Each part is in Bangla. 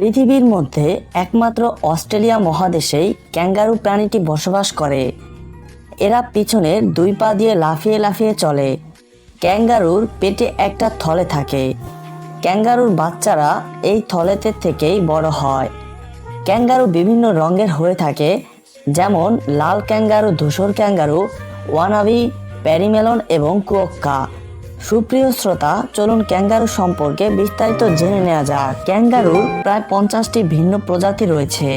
পৃথিবীর মধ্যে একমাত্র অস্ট্রেলিয়া মহাদেশেই ক্যাঙ্গারু প্রাণীটি বসবাস করে। এরা পিছনের দুই পা দিয়ে লাফিয়ে লাফিয়ে চলে। ক্যাঙ্গারুর পেটে একটা থলে থাকে। ক্যাঙ্গারুর বাচ্চারা এই থলেতে থেকেই বড় হয়। ক্যাঙ্গারু বিভিন্ন রঙের হয়ে থাকে, যেমন লাল ক্যাঙ্গারু, ধূসর ক্যাঙ্গারু, ওয়ানাবি, প্যারিমেলন এবং কুয়ক্কা। সুপ্রিয় শ্রোতা, চলুন ক্যাঙ্গারু সম্পর্কে বিস্তারিত জেনে নেওয়া যাক। ক্যাঙ্গারুর প্রায় পঞ্চাশটি ভিন্ন প্রজাতি রয়েছে।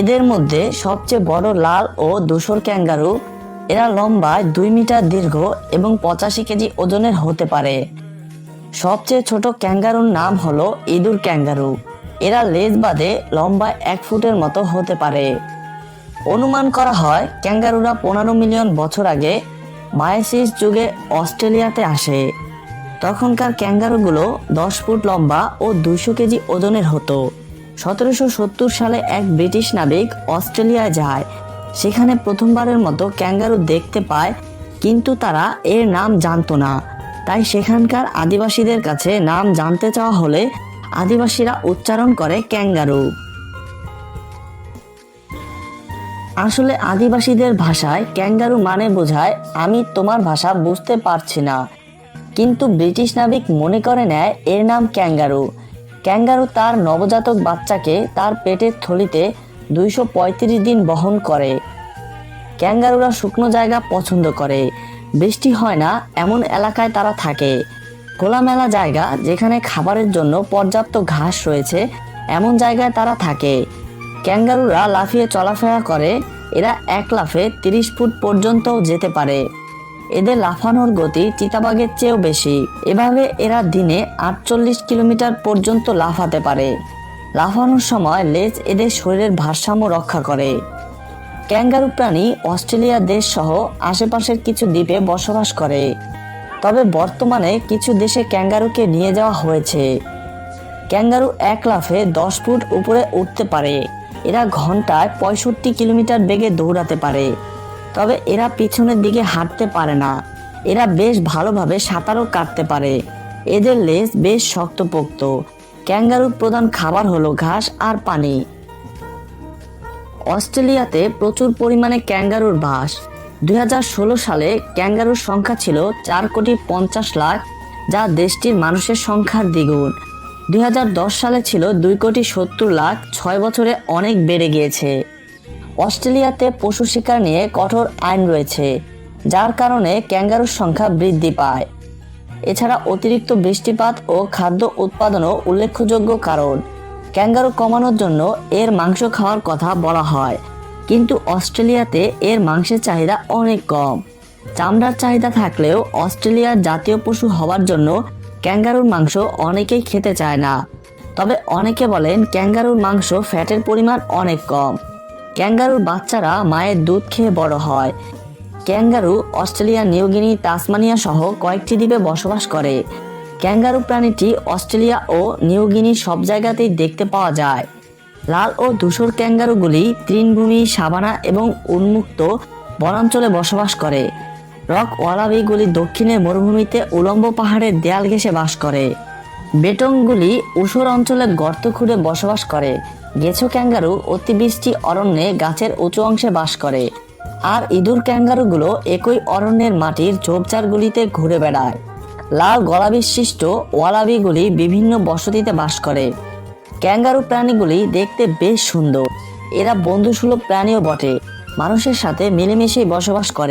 এদের মধ্যে সবচেয়ে বড় লাল ও ধূসর ক্যাঙ্গারু, এরা লম্বায় দুই মিটার দীর্ঘ এবং পঁচাশি কেজি ওজনের হতে পারে। সবচেয়ে ছোট ক্যাঙ্গারুর নাম হলো ইঁদুর ক্যাঙ্গারু। এরা লেজ বাদে লম্বায় এক ফুটের মতো হতে পারে। অনুমান করা হয়, ক্যাঙ্গারুরা পনেরো মিলিয়ন বছর আগে মায়াসিস যুগে অস্ট্রেলিয়াতে আসে। তখনকার ক্যাঙ্গারুগুলো দশ ফুট লম্বা ও দুশো কেজি ওজনের হতো। সতেরোশো সত্তর সালে এক ব্রিটিশ নাবিক অস্ট্রেলিয়ায় যায়। সেখানে প্রথমবারের মতো ক্যাঙ্গারু দেখতে পায়, কিন্তু তারা এর নাম জানতো না। তাই সেখানকার আদিবাসীদের কাছে নাম জানতে চাওয়া হলে আদিবাসীরা উচ্চারণ করে ক্যাঙ্গারু। আসলে আদিবাসীদের ভাষায় ক্যাঙ্গারু মানে বোঝায়, আমি তোমার ভাষা বুঝতে পারছি না। কিন্তু ব্রিটিশ নাবিক মনে করে নেয়, এর নাম ক্যাঙ্গারু। ক্যাঙ্গারু তার নবজাতক বাচ্চাকে তার পেটের থলিতে দুইশো পঁয়ত্রিশ দিন বহন করে। ক্যাঙ্গারুরা শুকনো জায়গা পছন্দ করে। বৃষ্টি হয় না, এমন এলাকায় তারা থাকে। খোলামেলা জায়গা যেখানে খাবারের জন্য পর্যাপ্ত ঘাস রয়েছে, এমন জায়গায় তারা থাকে। ক্যাঙ্গারুরা লাফিয়ে চলাফেরা করে, এরা এক লাফে তিরিশ ফুট পর্যন্ত যেতে পারে। এদের লাফানোর গতি চিতাবাঘের চেয়েও বেশি। এভাবে এরা দিনে আটচল্লিশ কিলোমিটার পর্যন্ত লাফাতে পারে। লাফানোর সময় লেজ এদের শরীরের ভারসাম্য রক্ষা করে। ক্যাঙ্গারু প্রাণী অস্ট্রেলিয়া দেশ সহ আশেপাশের কিছু দ্বীপে বসবাস করে। তবে বর্তমানে কিছু দেশে ক্যাঙ্গারুকে নিয়ে যাওয়া হয়েছে। ক্যাঙ্গারু এক লাফে দশ ফুট উপরে উঠতে পারে। এরা ঘন্টায় পঁয়ষট্টি কিলোমিটার বেগে দৌড়াতে পারে। তবে এরা পিছনের দিকে হাঁটতে পারে না। এরা বেশ ভালোভাবে সাঁতারও কাটতে পারে। এদের লেজ বেশ শক্তপোক্ত। ক্যাঙ্গারুর প্রধান খাবার হলো ঘাস আর পানি। অস্ট্রেলিয়াতে প্রচুর পরিমাণে ক্যাঙ্গারুর বাস। দুই হাজার ষোলো সালে ক্যাঙ্গারুর সংখ্যা ছিল চার কোটি পঞ্চাশ লাখ, যা দেশটির মানুষের সংখ্যার দ্বিগুণ। দুই হাজার দশ সালে ছিল দুই কোটি সত্তর লাখ ছয় বছরে অনেক বেড়ে গিয়েছে। অস্ট্রেলিয়াতে পশু শিকার নিয়ে কঠোর আইন রয়েছে, যার কারণে ক্যাঙ্গারুর সংখ্যা বৃদ্ধি পায়। এছাড়া অতিরিক্ত বৃষ্টিপাত ও খাদ্য উৎপাদনও উল্লেখযোগ্য কারণ। ক্যাঙ্গারু কমানোর জন্য এর মাংস খাওয়ার কথা বলা হয়, কিন্তু অস্ট্রেলিয়াতে এর মাংসের চাহিদা অনেক কম। চামড়ার চাহিদা থাকলেও অস্ট্রেলিয়ার জাতীয় পশু হওয়ার জন্য ক্যাঙ্গারুর মাংস অনেকেই খেতে চায় না। তবে অনেকে বলেন ক্যাঙ্গারুর মাংস ফ্যাটের পরিমাণ অনেক কম। ক্যাঙ্গারুর বাচ্চারা মায়ের দুধ খেয়ে বড় হয়। ক্যাঙ্গারু, অস্ট্রেলিয়া নিউগিনি তাসমানিয়া সহ কয়েকটি দ্বীপে বসবাস করে। ক্যাঙ্গারু প্রাণীটি অস্ট্রেলিয়া ও নিউগিনি সব জায়গাতেই দেখতে পাওয়া যায়। লাল ও ধূসর ক্যাঙ্গারুগুলি তৃণভূমি, সাবানা এবং উন্মুক্ত বনাঞ্চলে বসবাস করে। রক ওয়ালাবিগুলি দক্ষিণে মরুভূমিতে উলম্ব পাহাড়ের দেয়াল ঘেঁষে বাস করে। বেটংগুলি উষর অঞ্চলে গর্ত খুঁড়ে বসবাস করে। গেছো ক্যাঙ্গারু অতিবৃষ্টি অরণ্যে গাছের উঁচু অংশে বাস করে। আর ইঁদুর ক্যাঙ্গারুগুলো একই অরণ্যের মাটির ঝোপঝাড়গুলিতে ঘুরে বেড়ায়। লাল গলা বিশিষ্ট ওয়ালাবিগুলি বিভিন্ন বসতিতে বাস করে। ক্যাঙ্গারু প্রাণীগুলি দেখতে বেশ সুন্দর। এরা বন্ধুসুলভ প্রাণীও বটে। মানুষের সাথে মিলেমিশেই বসবাস করে।